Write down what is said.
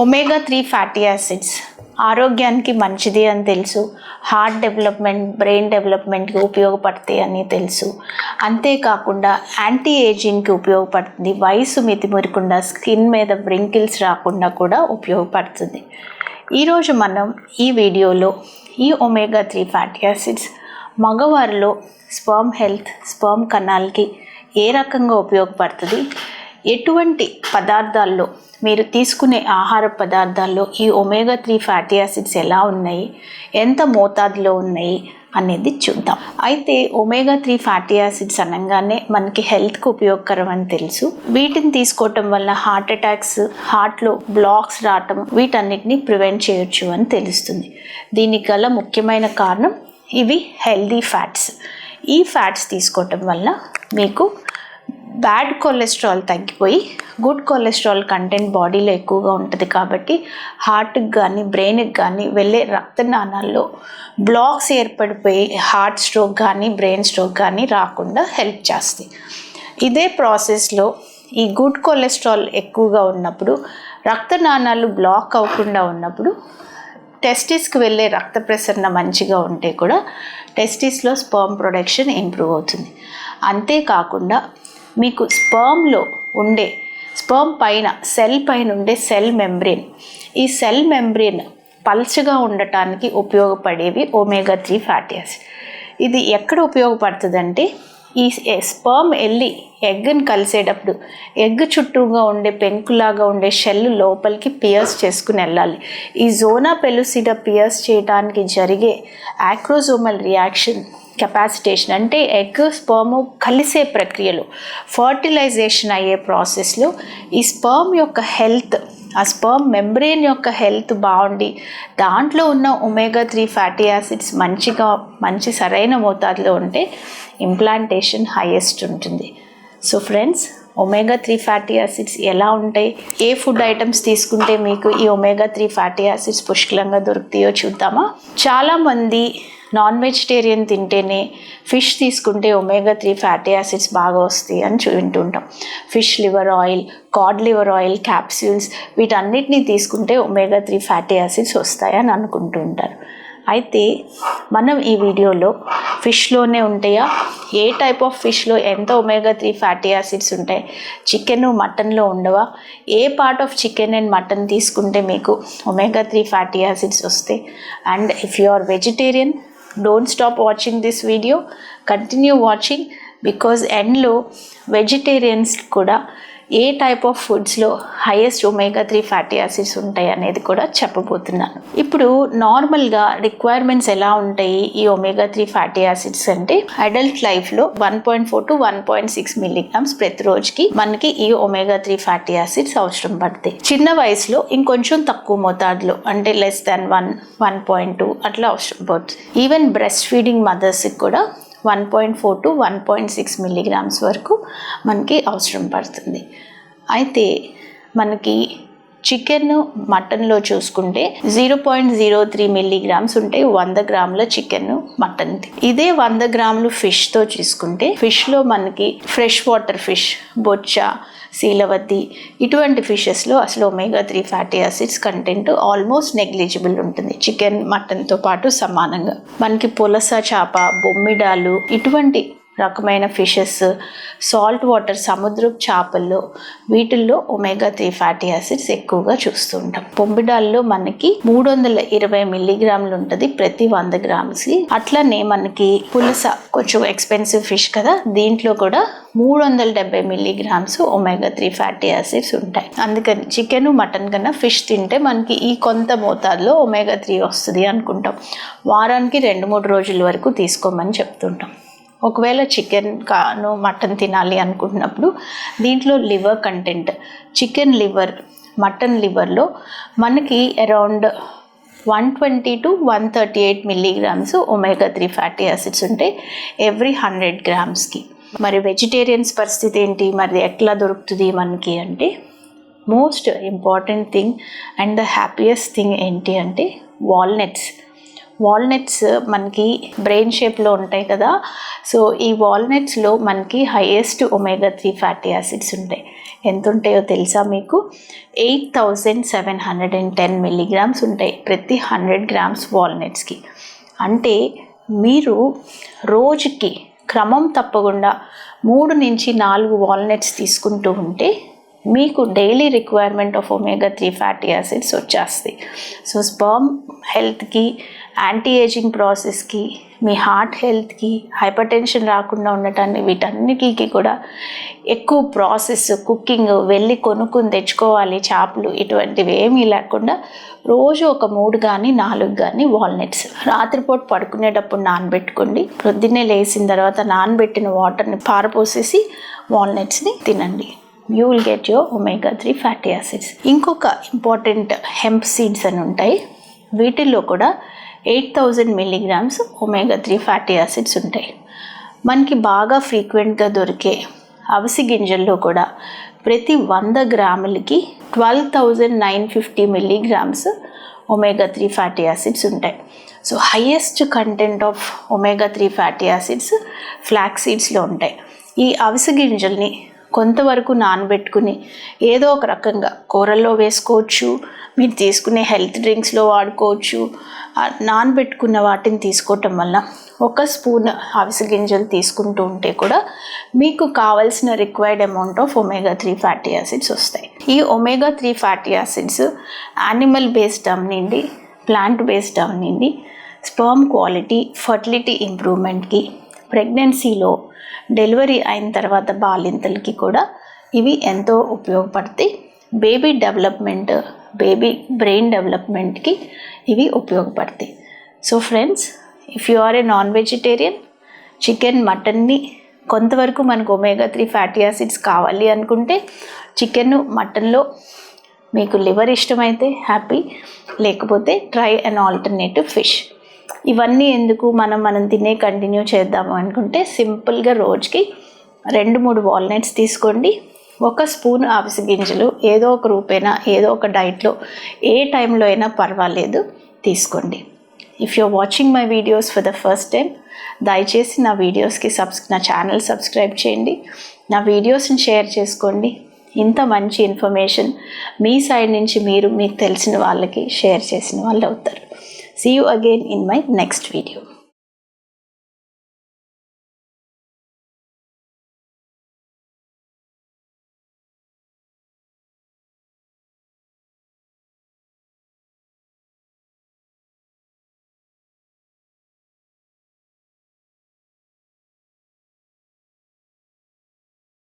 Omega three fatty acids ఆరోగ్యానికి మంచిది అని తెలుసు. హార్ట్ డెవలప్మెంట్ బ్రెయిన్ డెవలప్మెంట్కి ఉపయోగపడతాయి అని తెలుసు. అంతేకాకుండా యాంటీ ఏజింగ్కి ఉపయోగపడుతుంది. వయసు మితిమురకుండా స్కిన్ మీద వ్రింకిల్స్ రాకుండా కూడా ఉపయోగపడుతుంది. ఈరోజు మనం ఈ వీడియోలో ఈ ఒమేగా త్రీ ఫ్యాటీ యాసిడ్స్ మగవారిలో స్పర్మ్ హెల్త్ స్పర్మ్ కణాలకి ఏ రకంగా ఉపయోగపడుతుంది? ఎటువంటి పదార్థాల్లో మీరు తీసుకునే ఆహార పదార్థాల్లో ఈ ఒమేగా త్రీ ఫ్యాటీ యాసిడ్స్ ఎలా ఉన్నాయి ఎంత మోతాదులో ఉన్నాయి అనేది చూద్దాం. అయితే ఒమేగా త్రీ ఫ్యాటీ యాసిడ్స్ అనగానే మనకి హెల్త్కి ఉపయోగకరం అని తెలుసు. వీటిని తీసుకోవటం వల్ల హార్ట్ అటాక్స్ హార్ట్లో బ్లాక్స్ రావటం వీటన్నిటిని ప్రివెంట్ చేయొచ్చు అని తెలుస్తుంది. దీనికి గల ముఖ్యమైన కారణం ఇవి హెల్దీ ఫ్యాట్స్ ఈ ఫ్యాట్స్ తీసుకోవటం వల్ల మీకు బ్యాడ్ కొలెస్ట్రాల్ తగ్గిపోయి గుడ్ కొలెస్ట్రాల్ కంటెంట్ బాడీలో ఎక్కువగా ఉంటుంది కాబట్టి హార్ట్కి కానీ బ్రెయిన్కి కానీ వెళ్ళే రక్తనాళాల్లో బ్లాక్స్ ఏర్పడిపోయి హార్ట్ స్ట్రోక్ కానీ బ్రెయిన్ స్ట్రోక్ కానీ రాకుండా హెల్ప్ చేస్తాయి. ఇదే ప్రాసెస్లో ఈ గుడ్ కొలెస్ట్రాల్ ఎక్కువగా ఉన్నప్పుడు రక్తనాళాలు బ్లాక్ అవ్వకుండా ఉన్నప్పుడు టెస్టిస్కి వెళ్ళే రక్త ప్రసరణ మంచిగా ఉంటే కూడా టెస్టిస్లో స్పర్మ్ ప్రొడక్షన్ ఇంప్రూవ్ అవుతుంది. అంతేకాకుండా మీకు స్పర్మ్లో ఉండే స్పర్మ్ పైన సెల్ పైన ఉండే సెల్ మెంబ్రెయిన్ ఈ సెల్ మెంబ్రెయిన్ పల్చగా ఉండటానికి ఉపయోగపడేవి ఒమేగా త్రీ ఫ్యాటీ యాసిడ్ ఇది ఎక్కడ ఉపయోగపడుతుందంటే ఈ స్పర్మ్ వెళ్ళి ఎగ్ని కలిసేటప్పుడు ఎగ్ చుట్టూగా ఉండే పెంకులాగా ఉండే షెల్ లోపలికి పియర్స్ చేసుకుని వెళ్ళాలి. ఈ జోనా పెలుసిడ పియర్స్ చేయడానికి జరిగే యాక్రోజోమల్ రియాక్షన్ కెపాసిటేషన్ అంటే ఎగ్ స్పర్మ్ కలిసే ప్రక్రియలో. ఫర్టిలైజేషన్ అయ్యే ప్రాసెస్లో ఈ స్పర్మ్ యొక్క హెల్త్ ఆ స్పర్మ్ మెంబ్రెయిన్ యొక్క హెల్త్ బాగుండి దాంట్లో ఉన్న ఒమేగా త్రీ ఫ్యాటీ యాసిడ్స్ మంచిగా మంచి సరైన మోతాదులో ఉంటే ఇంప్లాంటేషన్ హైయెస్ట్ ఉంటుంది. So friends omega three fatty acids ఎలా ఉంటాయి? ఏ ఫుడ్ ఐటమ్స్ తీసుకుంటే మీకు ఈ ఒమేగా త్రీ ఫ్యాటీ యాసిడ్స్ పుష్కలంగా దొరుకుతాయో చూద్దామా? చాలామంది నాన్ వెజిటేరియన్ తింటేనే ఫిష్ తీసుకుంటే ఒమేగా త్రీ ఫ్యాటీ యాసిడ్స్ బాగా వస్తాయి అని చూ వింటుంటాం. Fish liver oil cod liver oil capsules వీటన్నిటిని తీసుకుంటే ఒమేగా త్రీ ఫ్యాటీ యాసిడ్స్ వస్తాయని అనుకుంటూ ఉంటారు. అయితే మనం ఈ వీడియోలో ఫిష్లోనే ఉంటాయా? ఏ టైప్ ఆఫ్ ఫిష్లో ఎంత ఒమేగా త్రీ ఫ్యాటీ యాసిడ్స్ ఉంటాయి? చికెన్ మటన్లో ఉండవా? ఏ part of chicken and mutton తీసుకుంటే మీకు ఒమేగా త్రీ ఫ్యాటీ యాసిడ్స్ వస్తాయి? And if you are vegetarian don't stop watching this video. Continue watching because endlo vegetarians kuda ఏ type of ఫుడ్స్లో highest omega three fatty acids ఉంటాయి అనేది కూడా చెప్పబోతున్నాను. ఇప్పుడు నార్మల్గా రిక్వైర్మెంట్స్ ఎలా ఉంటాయి ఈ ఒమేగా త్రీ ఫ్యాటీ యాసిడ్స్ అంటే అడల్ట్ లైఫ్లో one point four to one point six milligrams ప్రతి రోజుకి మనకి ఈ ఒమేగా త్రీ ఫ్యాటీ యాసిడ్స్ అవసరం పడతాయి. చిన్న వయసులో ఇంకొంచెం తక్కువ మోతాదులో అంటే less than one one point two అట్లా అవసరం పడుతుంది. ఈవెన్ బ్రెస్ట్ ఫీడింగ్ మదర్స్కి కూడా one point four to one point six milligrams వరకు మనకి అవసరం పడుతుంది. అయితే మనకి చికెన్ మటన్లో చూసుకుంటే zero point zero three milligrams ఉంటాయి వంద గ్రాముల చికెన్ మటన్ ఇదే వంద గ్రాములు ఫిష్తో చూసుకుంటే ఫిష్లో మనకి ఫ్రెష్ వాటర్ ఫిష్ బొచ్చ శీలవతి ఇటువంటి ఫిషెస్లో అసలు omega three fatty acids content almost negligible ఉంటుంది. చికెన్ మటన్తో పాటు సమానంగా. మనకి పులస చేప బొమ్మిడాలు ఇటువంటి రకమైన ఫిషెస్ సాల్ట్ వాటర్ సముద్రపు చేపల్లో వీటిల్లో ఒమేగా త్రీ ఫ్యాటీ యాసిడ్స్ ఎక్కువగా చూస్తుంటాం. పొంబిడాల్లో మనకి మూడు వందల ఇరవై మిల్లీగ్రాములు ఉంటుంది ప్రతి వంద గ్రామ్స్కి. అట్లనే మనకి పులస కొంచెం ఎక్స్పెన్సివ్ ఫిష్ కదా దీంట్లో కూడా మూడు వందల డెబ్బై milligrams omega three fatty acids ఉంటాయి. అందుకని చికెన్ మటన్ కన్నా ఫిష్ తింటే మనకి ఈ కొంత మోతాదులో ఒమేగా త్రీ వస్తుంది అనుకుంటాం. వారానికి రెండు మూడు రోజుల వరకు తీసుకోమని చెప్తుంటాం. ఒకవేళ చికెన్ కాను మటన్ తినాలి అనుకుంటున్నప్పుడు దీంట్లో liver content. Chicken liver mutton లివర్లో మనకి around one twenty to one thirty eight milligrams omega three fatty acids ఉంటాయి ఎవ్రీ హండ్రెడ్ గ్రామ్స్కి. మరి వెజిటేరియన్స్ పరిస్థితి ఏంటి? మరి ఎట్లా దొరుకుతుంది మనకి అంటే most important thing and the happiest thing ఏంటి అంటే వాల్నట్స్. వాల్నట్స్ మనకి బ్రెయిన్ షేప్లో ఉంటాయి కదా. సో ఈ వాల్నట్స్లో మనకి highest omega three fatty acids ఉంటాయి. ఎంత ఉంటాయో తెలుసా మీకు? Eight thousand seven hundred and ten milligrams ఉంటాయి ప్రతి హండ్రెడ్ గ్రామ్స్ వాల్నట్స్కి అంటే మీరు రోజుకి క్రమం తప్పకుండా మూడు నుంచి నాలుగు వాల్నట్స్ తీసుకుంటూ ఉంటే మీకు daily requirement of omega three fatty acids వచ్చేస్తాయి. సో స్పర్మ్ హెల్త్కి యాంటీ ఏజింగ్ ప్రాసెస్కి మీ హార్ట్ హెల్త్కి హైపర్ టెన్షన్ రాకుండా ఉండటాన్ని వీటన్నిటికి కూడా ఎక్కువ ప్రాసెస్ కుకింగ్ వెళ్ళి కొనుక్కుని తెచ్చుకోవాలి చేపలు ఇటువంటివి ఏమీ లేకుండా రోజు ఒక మూడు కానీ నాలుగు కానీ వాల్నట్స్ రాత్రిపూట పడుకునేటప్పుడు నానబెట్టుకోండి. ప్రొద్దున్నే లేచిన తర్వాత నానబెట్టిన వాటర్ని పారపోసేసి వాల్నట్స్ని తినండి. You will get your omega three fatty acids ఇంకొక ఇంపార్టెంట్ హెంప్ సీడ్స్ అని ఉంటాయి. వీటిల్లో కూడా eight thousand milligrams omega three fatty acids ఉంటాయి. మనకి బాగా ఫ్రీక్వెంట్గా దొరికే అవిసి గింజల్లో కూడా ప్రతి వంద గ్రాములకి twelve thousand nine fifty milligrams omega three fatty acids ఉంటాయి. So highest content of omega three fatty acids flax సీడ్స్లో ఉంటాయి. ఈ అవిసె గింజల్ని కొంతవరకు నానబెట్టుకుని ఏదో ఒక రకంగా కూరల్లో వేసుకోవచ్చు మీరు తీసుకునే హెల్త్ డ్రింక్స్లో వాడుకోవచ్చు. నానబెట్టుకున్న వాటిని తీసుకోవటం వల్ల ఒక స్పూన్ అవిసె గింజలు తీసుకుంటూ ఉంటే కూడా మీకు కావాల్సిన required amount of omega three fatty acids వస్తాయి. ఈ omega three fatty acids animal based అవనండి plant based అవనండి స్పర్మ్ క్వాలిటీ ఫర్టిలిటీ ఇంప్రూవ్మెంట్కి ప్రెగ్నెన్సీలో డెలివరీ అయిన తర్వాత బాలింతలకి కూడా ఇవి ఎంతో ఉపయోగపడతాయి. బేబీ డెవలప్మెంట్ బేబీ బ్రెయిన్ డెవలప్మెంట్కి ఇవి ఉపయోగపడతాయి. So friends if you are a non vegetarian chicken మటన్ని కొంతవరకు మనకు ఒమేగా త్రీ ఫ్యాటీ యాసిడ్స్ కావాలి అనుకుంటే చికెన్ మటన్లో మీకు లివర్ ఇష్టమైతే హ్యాపీ లేకపోతే ట్రై అన్ ఆల్టర్నేటివ్ ఫిష్. ఇవన్నీ ఎందుకు మనం మనం తినే కంటిన్యూ చేద్దాము అనుకుంటే సింపుల్గా రోజుకి రెండు మూడు వాల్నట్స్ తీసుకోండి. ఒక స్పూన్ అవిసె గింజలు ఏదో ఒక రూపేనా ఏదో ఒక డైట్లో ఏ టైంలో అయినా పర్వాలేదు తీసుకోండి. If you're watching my videos for the first time దయచేసి నా వీడియోస్కి సబ్స్ నా ఛానల్ సబ్స్క్రైబ్ చేయండి. నా వీడియోస్ని షేర్ చేసుకోండి. ఇంత మంచి ఇన్ఫర్మేషన్ మీ సైడ్ నుంచి మీరు మీకు తెలిసిన వాళ్ళకి షేర్ చేసిన వాళ్ళు అవుతారు. See you again in my next video